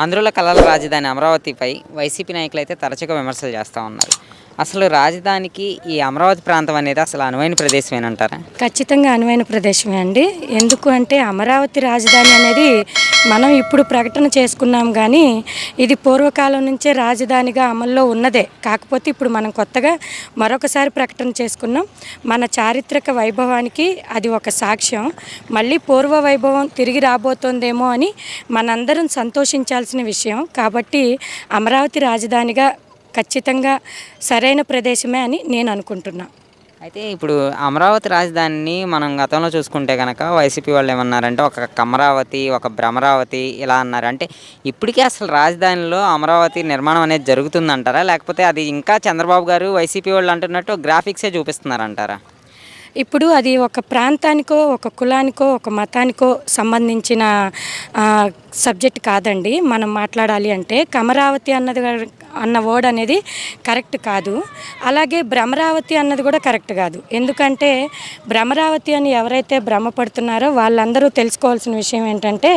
ఆంధ్రుల కళల రాజధాని అమరావతిపై వైసీపీ నాయకులు అయితే తరచుగా విమర్శలు చేస్తూ ఉన్నారు. అసలు రాజధానికి ఈ అమరావతి ప్రాంతం అనేది అసలు అనువైన ప్రదేశమేనంటారా ఖచ్చితంగా అనువైన ప్రదేశమే అండి. ఎందుకు అంటే అమరావతి రాజధాని అనేది మనం ఇప్పుడు ప్రకటన చేసుకున్నాం కానీ ఇది పూర్వకాలం నుంచే రాజధానిగా అమల్లో ఉన్నదే. కాకపోతే ఇప్పుడు మనం కొత్తగా మరొకసారి ప్రకటన చేసుకున్నాం. మన చారిత్రక వైభవానికి అది ఒక సాక్ష్యం. మళ్ళీ పూర్వ వైభవం తిరిగి రాబోతోందేమో అని మనందరం సంతోషించాల్సిన విషయం. కాబట్టి అమరావతి రాజధానిగా ఖచ్చితంగా సరైన ప్రదేశమే అని నేను అనుకుంటున్నా. అయితే ఇప్పుడు అమరావతి రాజధానిని మనం గతంలో చూసుకుంటే కనుక వైసీపీ వాళ్ళు ఏమన్నారంటే ఒక కమరావతి ఒక భ్రమరావతి ఇలా అన్నారు. అంటే ఇప్పటికీ అసలు రాజధానిలో అమరావతి నిర్మాణం అనేది జరుగుతుందంటారా? లేకపోతే అది ఇంకా చంద్రబాబు గారు వైసీపీ వాళ్ళు అంటున్నట్టు గ్రాఫిక్సే చూపిస్తున్నారంటారా? ఇప్పుడు అది ఒక ప్రాంతానికో ఒక కులానికో ఒక మతానికో సంబంధించిన సబ్జెక్ట్ కాదండి. మనం మాట్లాడాలి అంటే కమరావతి అన్నది అన్న వర్డ్ అనేది కరెక్ట్ కాదు. అలాగే భ్రమరావతి అన్నది కూడా కరెక్ట్ కాదు. ఎందుకంటే భ్రమరావతి అని ఎవరైతే భ్రమపడుతున్నారో వాళ్ళందరూ తెలుసుకోవాల్సిన విషయం ఏంటంటే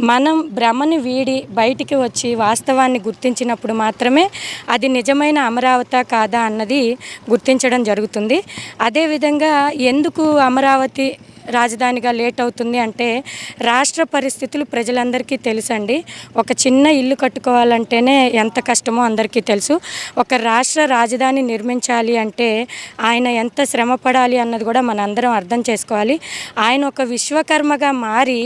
మనం భ్రమని వీడి బయటికి వచ్చి వాస్తవాన్ని గుర్తించినప్పుడు మాత్రమే అది నిజమైన అమరావతి కాదా అన్నది గుర్తించడం జరుగుతుంది. అదేవిధంగా ఎందుకు అమరావతి రాజధానిగా లేట్ అవుతుంది అంటే రాష్ట్ర పరిస్థితులు ప్రజలందరికీ తెలుసండి. ఒక చిన్న ఇల్లు కట్టుకోవాలంటేనే ఎంత కష్టమో అందరికీ తెలుసు. ఒక రాష్ట్ర రాజధాని నిర్మించాలి అంటే ఆయన ఎంత శ్రమ పడాలి అన్నది కూడా మన అందరం అర్థం చేసుకోవాలి. ఆయన ఒక విశ్వకర్మగా మారి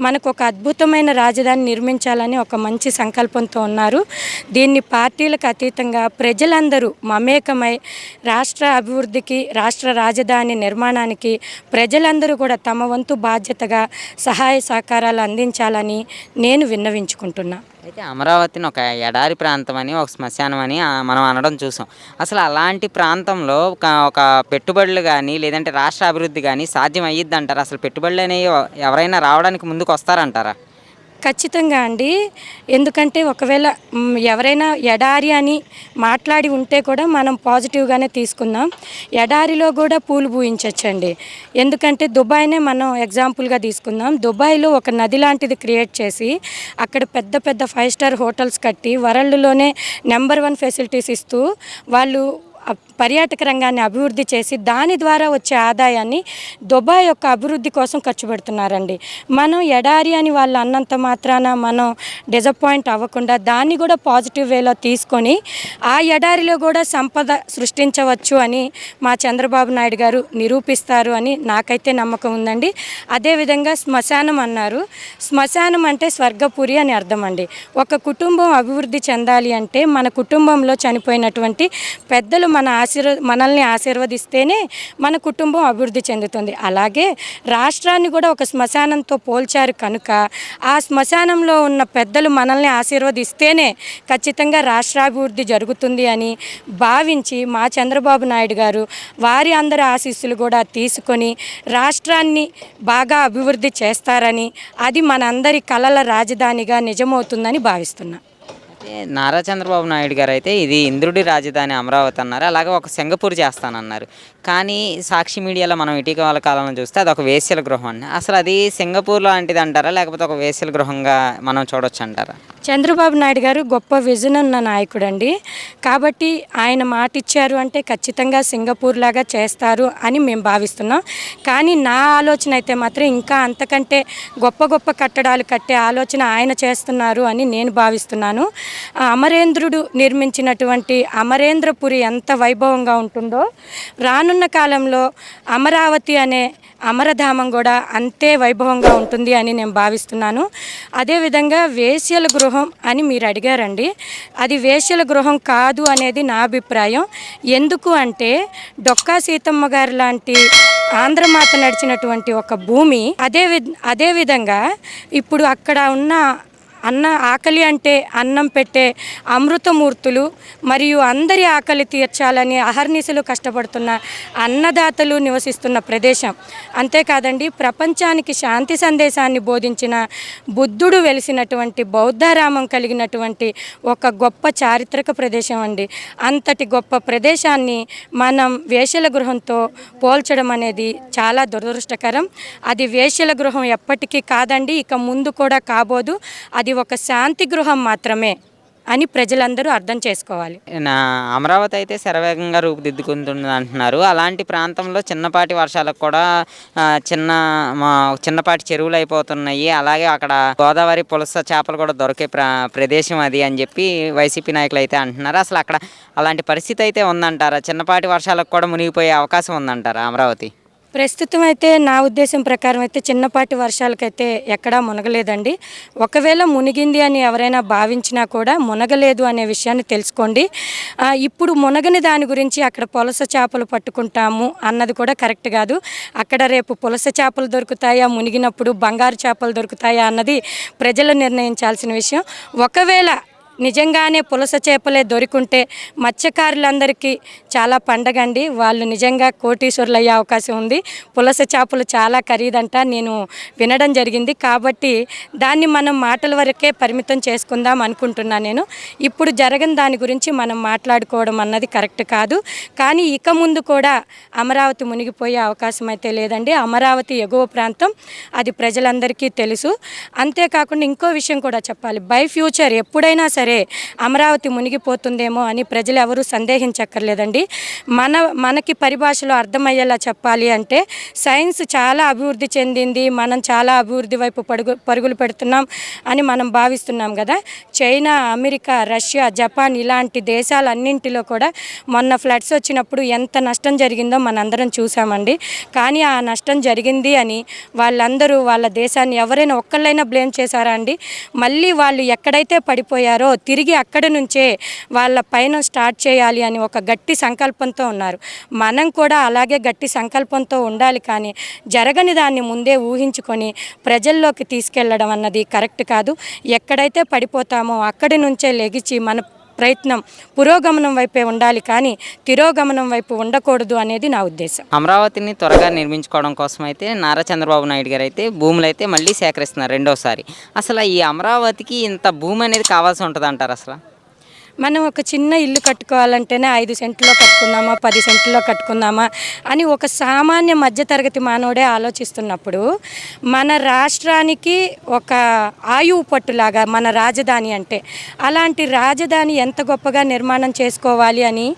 మనకు ఒక అద్భుతమైన రాజధాని నిర్మించాలని ఒక మంచి సంకల్పంతో ఉన్నారు. దీన్ని పార్టీలకు అతీతంగా ప్రజలందరూ మమేకమై రాష్ట్ర అభివృద్ధికి రాష్ట్ర రాజధాని నిర్మాణానికి ప్రజలందరూ కూడా తమ వంతు బాధ్యతగా సహాయ సహకారాలు అందించాలని నేను విన్నవించుకుంటున్నా. అయితే అమరావతిని ఒక ఎడారి ప్రాంతం అని ఒక శ్మశానం అని మనం అనడం చూసాం. అసలు అలాంటి ప్రాంతంలో ఒక ఒక పెట్టుబడులు కానీ లేదంటే రాష్ట్ర అభివృద్ధి కానీ సాధ్యం అయ్యిద్ది అంటారా అసలు పెట్టుబడులు అనేవి ఎవరైనా రావడానికి ముందుకు వస్తారంటారా ఖచ్చితంగా అండి. ఎందుకంటే ఒకవేళ ఎవరైనా ఎడారి అని మాట్లాడి ఉంటే కూడా మనం పాజిటివ్గానే తీసుకుందాం. ఎడారిలో కూడా పూలు పూయించవచ్చండి ఎందుకంటే దుబాయ్నే మనం ఎగ్జాంపుల్గా తీసుకుందాం. దుబాయ్లో ఒక నది లాంటిది క్రియేట్ చేసి అక్కడ పెద్ద పెద్ద ఫైవ్ స్టార్ హోటల్స్ కట్టి వరల్డ్లోనే నెంబర్ వన్ ఫెసిలిటీస్ ఇస్తూ వాళ్ళు పర్యాటక రంగాన్ని అభివృద్ధి చేసి దాని ద్వారా వచ్చే ఆదాయాన్ని దుబాయ్ యొక్క అభివృద్ధి కోసం ఖర్చు పెడుతున్నారండి. మనం ఎడారి అని వాళ్ళు అన్నంత మాత్రాన మనం డిసప్పాయింట్ అవ్వకుండా దాన్ని కూడా పాజిటివ్ వేలో తీసుకొని ఆ ఎడారిలో కూడా సంపద సృష్టించవచ్చు అని మా చంద్రబాబు నాయుడు గారు నిరూపిస్తారు అని నాకైతే నమ్మకం ఉందండి. అదేవిధంగా శ్మశానం అన్నారు. శ్మశానం అంటే స్వర్గపురి అని అర్థం అండి. ఒక కుటుంబం అభివృద్ధి చెందాలి అంటే మన కుటుంబంలో చనిపోయినటువంటి పెద్దలు మన ఆశీర్వ మనల్ని ఆశీర్వదిస్తేనే మన కుటుంబం అభివృద్ధి చెందుతుంది. అలాగే రాష్ట్రాన్ని కూడా ఒక శ్మశానంతో పోల్చారు కనుక ఆ శ్మశానంలో ఉన్న పెద్దలు మనల్ని ఆశీర్వదిస్తేనే ఖచ్చితంగా రాష్ట్రాభివృద్ధి జరుగుతుంది అని భావించి మా చంద్రబాబు నాయుడు గారు వారి అందరి ఆశీస్సులు కూడా తీసుకొని రాష్ట్రాన్ని బాగా అభివృద్ధి చేస్తారని అది మనందరి కలల రాజధానిగా నిజమవుతుందని భావిస్తున్నా. నారా చంద్రబాబు నాయుడు గారు అయితే ఇది ఇంద్రుడి రాజధాని అమరావతి అన్నారు. అలాగే ఒక సింగపూర్ చేస్తానన్నారు. కానీ సాక్షి మీడియాలో మనం ఇటీవల కాలంలో చూస్తే అది ఒక వేశ్యల గృహం అండి. అసలు అది సింగపూర్ లాంటిది అంటారా? లేకపోతే ఒక వేశ్యల గృహంగా మనం చూడొచ్చు అంటారా? చంద్రబాబు నాయుడు గారు గొప్ప విజన్ ఉన్న నాయకుడు అండి కాబట్టి ఆయన మాట ఇచ్చారు అంటే ఖచ్చితంగా సింగపూర్ లాగా చేస్తారు అని మేము భావిస్తున్నాం. కానీ నా ఆలోచన అయితే మాత్రం ఇంకా అంతకంటే గొప్ప గొప్ప కట్టడాలు కట్టే ఆలోచన ఆయన చేస్తున్నారు అని నేను భావిస్తున్నాను. అమరేంద్రుడు నిర్మించినటువంటి అమరేంద్రపురి ఎంత వైభవంగా ఉంటుందో రానున్న కాలంలో అమరావతి అనే అమరధామం కూడా అంతే వైభవంగా ఉంటుంది అని నేను భావిస్తున్నాను. అదేవిధంగా వేశ్యల గృహం అని మీరు అడిగారండి. అది వేశ్యల గృహం కాదు అనేది నా అభిప్రాయం. ఎందుకు అంటే డొక్కా సీతమ్మ గారు లాంటి ఆంధ్రమాత నడిచినటువంటి ఒక భూమి అదే అదేవిధంగా అదే విధంగా ఇప్పుడు అక్కడ ఉన్న అన్న ఆకలి అంటే అన్నం పెట్టే అమృతమూర్తులు మరియు అందరి ఆకలి తీర్చాలని అహర్నిశలు కష్టపడుతున్న అన్నదాతలు నివసిస్తున్న ప్రదేశం. అంతేకాదండి ప్రపంచానికి శాంతి సందేశాన్ని బోధించిన బుద్ధుడు వెలిసినటువంటి బౌద్ధారామం కలిగినటువంటి ఒక గొప్ప చారిత్రక ప్రదేశం అండి. అంతటి గొప్ప ప్రదేశాన్ని మనం వేషల గృహంతో పోల్చడం అనేది చాలా దురదృష్టకరం. అది వేశ్యల గృహం ఎప్పటికీ కాదండి ఇక ముందు కూడా కాబోదు. అది ఒక శాంతి గృహం మాత్రమే అని ప్రజలందరూ అర్థం చేసుకోవాలి. నా అమరావతి అయితే శరవేగంగా రూపుదిద్దుకుంటుంది అంటున్నారు. అలాంటి ప్రాంతంలో చిన్నపాటి వర్షాలకు కూడా చిన్న మా చిన్నపాటి చెరువులు అయిపోతున్నాయి. అలాగే అక్కడ గోదావరి పులస చేపలు కూడా దొరికే ప్ర ప్రదేశం అది అని చెప్పి వైసీపీ నాయకులు అయితే అంటున్నారు. అసలు అక్కడ అలాంటి పరిస్థితి అయితే ఉందంటారా? చిన్నపాటి వర్షాలకు కూడా మునిగిపోయే అవకాశం ఉందంటారా అమరావతి? ప్రస్తుతం అయితే నా ఉద్దేశం ప్రకారం అయితే చిన్నపాటి వర్షాలకైతే ఎక్కడా మునగలేదండి. ఒకవేళ మునిగింది అని ఎవరైనా భావించినా కూడా మునగలేదు అనే విషయాన్ని తెలుసుకోండి. ఇప్పుడు మునగని దాని గురించి అక్కడ పులస చేపలు పట్టుకుంటాము అన్నది కూడా కరెక్ట్ కాదు. అక్కడ రేపు పులస చేపలు దొరుకుతాయా మునిగినప్పుడు బంగారు చేపలు దొరుకుతాయా అన్నది ప్రజలు నిర్ణయించాల్సిన విషయం. ఒకవేళ నిజంగానే పులస చేపలే దొరికుంటే మత్స్యకారులందరికీ చాలా పండగ అండి. వాళ్ళు నిజంగా కోటీశ్వరులు అయ్యే అవకాశం ఉంది. పులస చేపలు చాలా ఖరీదంట నేను వినడం జరిగింది. కాబట్టి దాన్ని మనం మాటల వరకే పరిమితం చేసుకుందాం అనుకుంటున్నా నేను. ఇప్పుడు జరగని దాని గురించి మనం మాట్లాడుకోవడం అన్నది కరెక్ట్ కాదు. కానీ ఇక ముందు కూడా అమరావతి మునిగిపోయే అవకాశం అయితే లేదండి. అమరావతి ఎగువ ప్రాంతం అది ప్రజలందరికీ తెలుసు. అంతేకాకుండా ఇంకో విషయం కూడా చెప్పాలి. బై ఫ్యూచర్ ఎప్పుడైనా సరే అమరావతి మునిగిపోతుందేమో అని ప్రజలు ఎవరూ సందేహించక్కర్లేదండి. మన మనకి పరిభాషలో అర్థమయ్యేలా చెప్పాలి అంటే సైన్స్ చాలా అభివృద్ధి చెందింది మనం చాలా అభివృద్ధి వైపు పడుగు పరుగులు పెడుతున్నాం అని మనం భావిస్తున్నాం కదా. చైనా అమెరికా రష్యా జపాన్ ఇలాంటి దేశాలన్నింటిలో కూడా మొన్న ఫ్లడ్స్ వచ్చినప్పుడు ఎంత నష్టం జరిగిందో మనందరం చూసామండి. కానీ ఆ నష్టం జరిగింది అని వాళ్ళందరూ వాళ్ళ దేశాన్ని ఎవరైనా ఒక్కళ్ళైనా బ్లేమ్ చేశారా అండి? మళ్ళీ వాళ్ళు ఎక్కడైతే పడిపోయారో తిరిగి అక్కడి నుంచే వాళ్ళ పైన స్టార్ట్ చేయాలి అని ఒక గట్టి సంకల్పంతో ఉన్నారు. మనం కూడా అలాగే గట్టి సంకల్పంతో ఉండాలి కానీ జరగని దాన్ని ముందే ఊహించుకొని ప్రజల్లోకి తీసుకెళ్ళడం అన్నది కరెక్ట్ కాదు. ఎక్కడైతే పడిపోతామో అక్కడి నుంచే లెగిచి మన ప్రయత్నం పురోగమనం వైపే ఉండాలి కానీ తిరోగమనం వైపు ఉండకూడదు అనేది నా ఉద్దేశం. అమరావతిని త్వరగా నిర్మించుకోవడం కోసం అయితే నారా చంద్రబాబు నాయుడు గారు అయితే భూములు అయితే మళ్ళీ సేకరిస్తున్నారు రెండోసారి. అసలు ఈ అమరావతికి ఇంత భూమి అనేది కావాల్సి ఉంటుంది అంటారు అసలు? మనం ఒక చిన్న ఇల్లు కట్టుకోవాలంటేనే ఐదు సెంట్లో కట్టుకుందామా పది సెంట్లో కట్టుకుందామా అని ఒక సామాన్య మధ్యతరగతి మానవుడే ఆలోచిస్తున్నప్పుడు మన రాష్ట్రానికి ఒక ఆయువు పట్టులాగా మన రాజధాని అంటే అలాంటి రాజధాని ఎంత గొప్పగా నిర్మాణం చేసుకోవాలి అని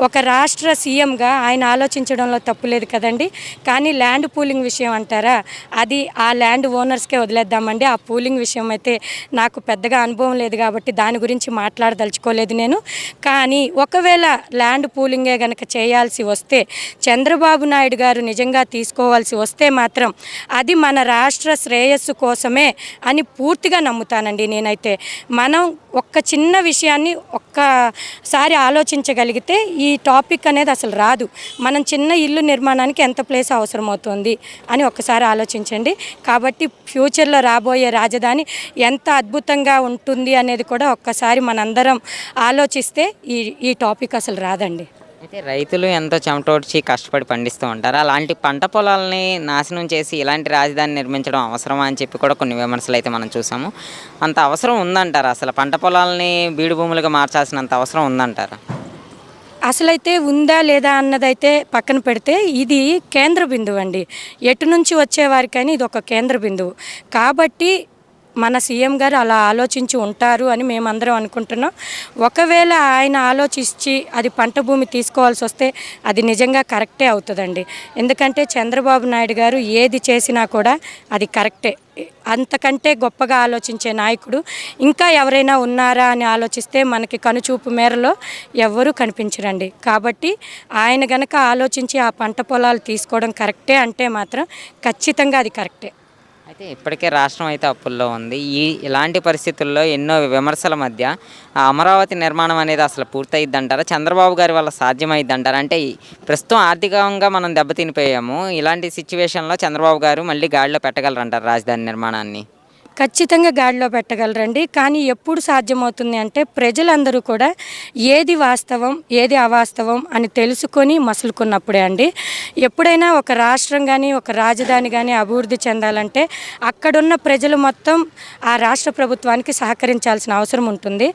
ఒక రాష్ట్ర సీఎంగా ఆయన ఆలోచించడంలో తప్పులేదు కదండి. కానీ ల్యాండ్ పూలింగ్ విషయం అంటారా? అది ఆ ల్యాండ్ ఓనర్స్కే వదిలేద్దామండి. ఆ పూలింగ్ విషయం అయితే నాకు పెద్దగా అనుభవం లేదు కాబట్టి దాని గురించి మాట్లాడదలుచుకోలేదు. నేను. కానీ ఒకవేళ ల్యాండ్ పూలింగే కనుక చేయాల్సి వస్తే చంద్రబాబు నాయుడు గారు నిజంగా తీసుకోవాల్సి వస్తే మాత్రం అది మన రాష్ట్ర శ్రేయస్సు కోసమే అని పూర్తిగా నమ్ముతానండి నేనైతే. మనం ఒక్క చిన్న విషయాన్ని ఒక్కసారి ఆలోచించగలిగితే ఈ టాపిక్ అనేది అసలు రాదు. మనం చిన్న ఇల్లు నిర్మాణానికి ఎంత ప్లేస్ అవసరమవుతుంది అని ఒక్కసారి ఆలోచించండి. కాబట్టి ఫ్యూచర్లో రాబోయే రాజధాని ఎంత అద్భుతంగా ఉంటుంది అనేది కూడా ఒక్కసారి మనందరం ఆలోచిస్తే ఈ ఈ టాపిక్ అసలు రాదండి. అయితే రైతులు ఎంతో చెమటోడ్చి కష్టపడి పండిస్తూ ఉంటారు అలాంటి పంట పొలాలని నాశనం చేసి ఇలాంటి రాజధాని నిర్మించడం అవసరమా అని చెప్పి కూడా కొన్ని విమర్శలు అయితే మనం చూసాము. అంత అవసరం ఉందంటారా? అసలు పంట పొలాలని బీడు భూములుగా మార్చాల్సినంత అవసరం ఉందంటారా? అసలైతే ఉందా లేదా అన్నదైతే పక్కన పెడితే ఇది కేంద్ర బిందువు అండి. ఎటు నుంచి వచ్చేవారికైనా ఇది ఒక కేంద్ర బిందువు. కాబట్టి మన సీఎం గారు అలా ఆలోచించి ఉంటారు అని మేమందరం అనుకుంటున్నాం. ఒకవేళ ఆయన ఆలోచించి అది పంట భూమి తీసుకోవాల్సి వస్తే అది నిజంగా కరెక్టే అవుతుందండి. ఎందుకంటే చంద్రబాబు నాయుడు గారు ఏది చేసినా కూడా అది కరెక్టే. అంతకంటే గొప్పగా ఆలోచించే నాయకుడు ఇంకా ఎవరైనా ఉన్నారా అని ఆలోచిస్తే మనకి కనుచూపు మేరలో ఎవ్వరూ కనిపించరండి. కాబట్టి ఆయన గనక ఆలోచించి ఆ పంట పొలాలు తీసుకోవడం కరెక్టే అంటే మాత్రం ఖచ్చితంగా అది కరెక్టే. అయితే ఇప్పటికే రాష్ట్రం అయితే అప్పుల్లో ఉంది. ఈ ఇలాంటి పరిస్థితుల్లో ఎన్నో విమర్శల మధ్య ఆ అమరావతి నిర్మాణం అనేది అసలు పూర్తయిద్ది అంటారా చంద్రబాబు గారి వల్ల సాధ్యమైద్ది అంటారా అంటే ప్రస్తుతం ఆర్థికంగా మనం దెబ్బతినిపోయాము. ఇలాంటి సిచ్యువేషన్లో చంద్రబాబు గారు మళ్ళీ గాడిలో పెట్టగలరంటారు రాజధాని నిర్మాణాన్ని? ఖచ్చితంగా గాడిలో పెట్టగలరండి. కానీ ఎప్పుడు సాధ్యమవుతుంది అంటే ప్రజలందరూ కూడా ఏది వాస్తవం ఏది అవాస్తవం అని తెలుసుకొని మసులుకున్నప్పుడే అండి. ఎప్పుడైనా ఒక రాష్ట్రం కానీ ఒక రాజధాని కానీ అభివృద్ధి చెందాలంటే అక్కడున్న ప్రజలు మొత్తం ఆ రాష్ట్ర ప్రభుత్వానికి సహకరించాల్సిన అవసరం ఉంటుంది.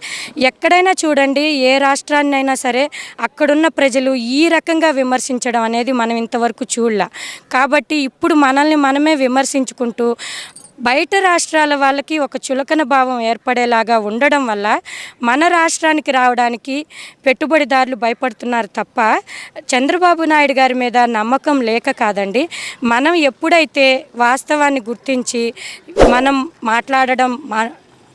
ఎక్కడైనా చూడండి ఏ రాష్ట్రాన్ని అయినా సరే అక్కడున్న ప్రజలు ఈ రకంగా విమర్శించడం అనేది మనం ఇంతవరకు చూడలే. కాబట్టి ఇప్పుడు మనల్ని మనమే విమర్శించుకుంటూ బయట రాష్ట్రాల వాళ్ళకి ఒక చులకన భావం ఏర్పడేలాగా ఉండడం వల్ల మన రాష్ట్రానికి రావడానికి పెట్టుబడిదారులు భయపడుతున్నారు తప్ప చంద్రబాబు నాయుడు గారి మీద నమ్మకం లేక కాదండి. మనం ఎప్పుడైతే వాస్తవాన్ని గుర్తించి మనం మాట్లాడడం మా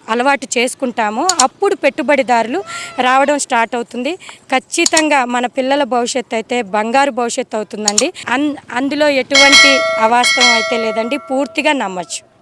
అలవాటు చేసుకుంటామో అప్పుడు పెట్టుబడిదారులు రావడం స్టార్ట్ అవుతుంది. ఖచ్చితంగా మన పిల్లల భవిష్యత్తు అయితే బంగారు భవిష్యత్తు అవుతుందండి. అన్ అందులో ఎటువంటి అవాస్తవం అయితే లేదండి. పూర్తిగా నమ్మచ్చు.